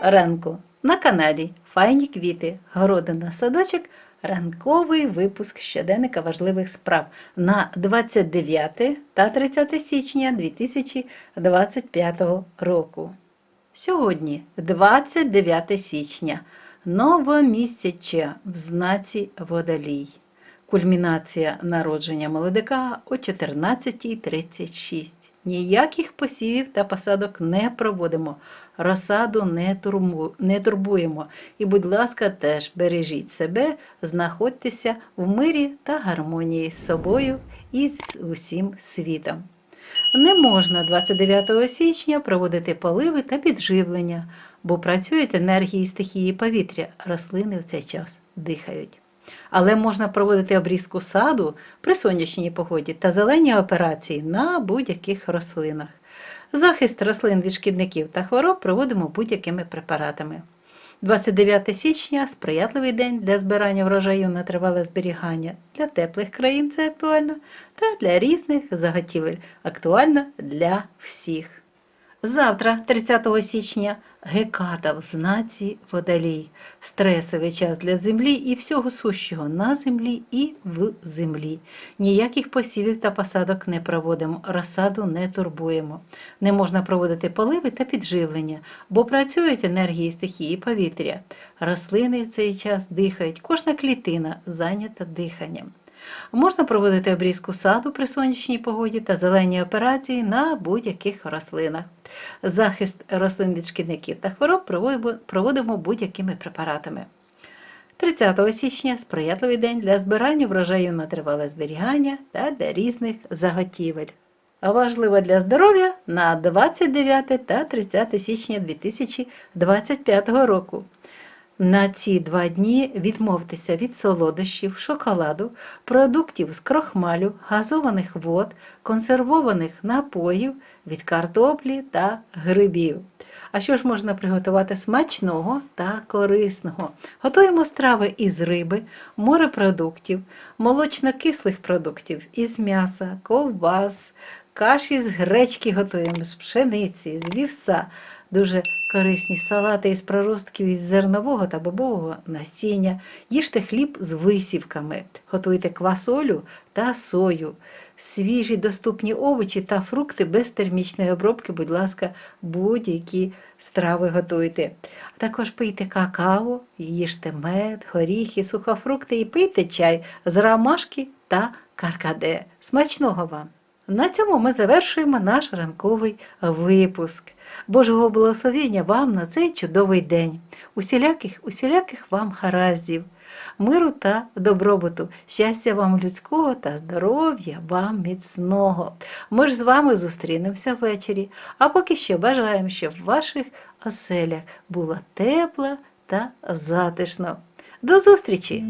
ранку на каналі Файні квіти, городина, садочок, ранковий випуск щоденника важливих справ на 29 та 30 січня 2025 року. Сьогодні 29 січня, новомісяча в знаці Водолій. Кульмінація народження молодика о 14.36. Ніяких посівів та посадок не проводимо, розсаду не, турму, не турбуємо. І, будь ласка, теж бережіть себе, знаходьтеся в мирі та гармонії з собою і з усім світом. Не можна 29 січня проводити поливи та підживлення, бо працюють енергії стихії повітря, рослини в цей час дихають. Але можна проводити обрізку саду при сонячній погоді та зелені операції на будь-яких рослинах. Захист рослин від шкідників та хвороб проводимо будь-якими препаратами. 29 січня сприятливий день для збирання врожаю на тривале зберігання. Для теплих країн це актуально, та для різних заготівель актуально для всіх. Завтра, 30 січня, геката в знаці водолій. Стресовий час для землі і всього сущого на землі і в землі. Ніяких посівів та посадок не проводимо, розсаду не турбуємо. Не можна проводити поливи та підживлення, бо працюють енергії стихії повітря. Рослини в цей час дихають, кожна клітина зайнята диханням. Можна проводити обрізку саду при сонячній погоді та зелені операції на будь-яких рослинах. Захист рослин від шкідників та хвороб проводимо- будь-якими препаратами. 30 січня сприятливий день для збирання врожаю на тривале зберігання та для різних заготівель. А важливо для здоров'я на 29 та 30 січня 2025 року. На ці два дні відмовтеся від солодощів, шоколаду, продуктів з крохмалю, газованих вод, консервованих напоїв, від картоплі та грибів. А що ж можна приготувати смачного та корисного? Готуємо страви із риби, морепродуктів, молочно-кислих продуктів, із м'яса, ковбас, каші з гречки готуємо, з пшениці, з вівса. Дуже корисні салати із проростків із зернового та бобового насіння. Їжте хліб з висівками, готуйте квасолю та сою. Свіжі доступні овочі та фрукти без термічної обробки, будь ласка, будь-які страви готуйте. А також пийте какао, їжте мед, горіхи, сухофрукти і пийте чай з ромашки та каркаде. Смачного вам! На цьому ми завершуємо наш ранковий випуск. Божого благословення вам на цей чудовий день. Усіляких, усіляких вам гараздів, миру та добробуту, щастя вам людського та здоров'я вам міцного. Ми ж з вами зустрінемося ввечері, а поки що бажаємо, щоб в ваших оселях було тепло та затишно. До зустрічі!